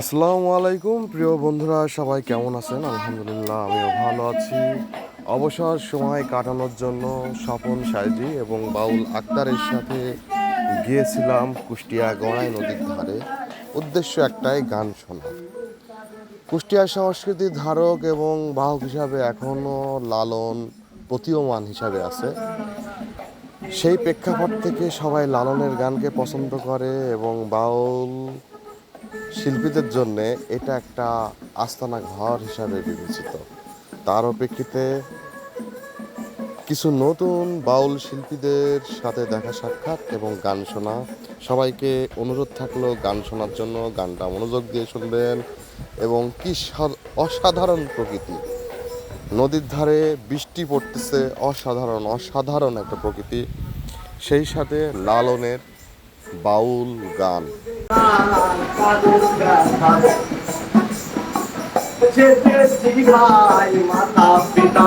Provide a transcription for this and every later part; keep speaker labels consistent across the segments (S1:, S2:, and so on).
S1: আসসালামু আলাইকুম, প্রিয় বন্ধুরা, সবাই কেমন আছেন? আলহামদুলিল্লাহ, আমিও ভালো আছি। অবসর সময় কাটানোর জন্য স্বপন সাইজি এবং বাউল আক্তারের সাথে গিয়েছিলাম কুষ্টিয়া গড়াই নদীর ধারে। উদ্দেশ্য একটাই, গান শোনা। কুষ্টিয়া সংস্কৃতির ধারক এবং বাহক হিসাবে এখনও লালন প্রতীয়মান হিসাবে আছে। সেই প্রেক্ষাপট থেকে সবাই লালনের গানকে পছন্দ করে এবং বাউল শিল্পীদের জন্য এটা একটা আস্তানা ঘর হিসাবে বিবেচিত। তার অপেক্ষিতে কিছু নতুন বাউল শিল্পীদের সাথে দেখা সাক্ষাৎ এবং গান শোনা। সবাইকে অনুরোধ থাকল গান শোনার জন্য গানটা মনোযোগ দিয়ে শুনবেন এবং কি অসাধারণ প্রকৃতি। নদীর ধারে বৃষ্টি পড়তেছে, অসাধারণ অসাধারণ একটা প্রকৃতি। সেই সাথে লালনের বাউল গান।
S2: মাতা পিতা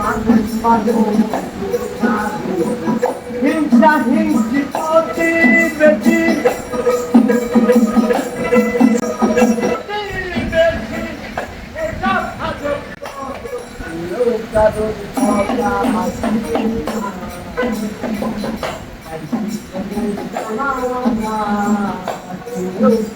S2: মানুষ মানুষ হিংসা হিংসি প্রতি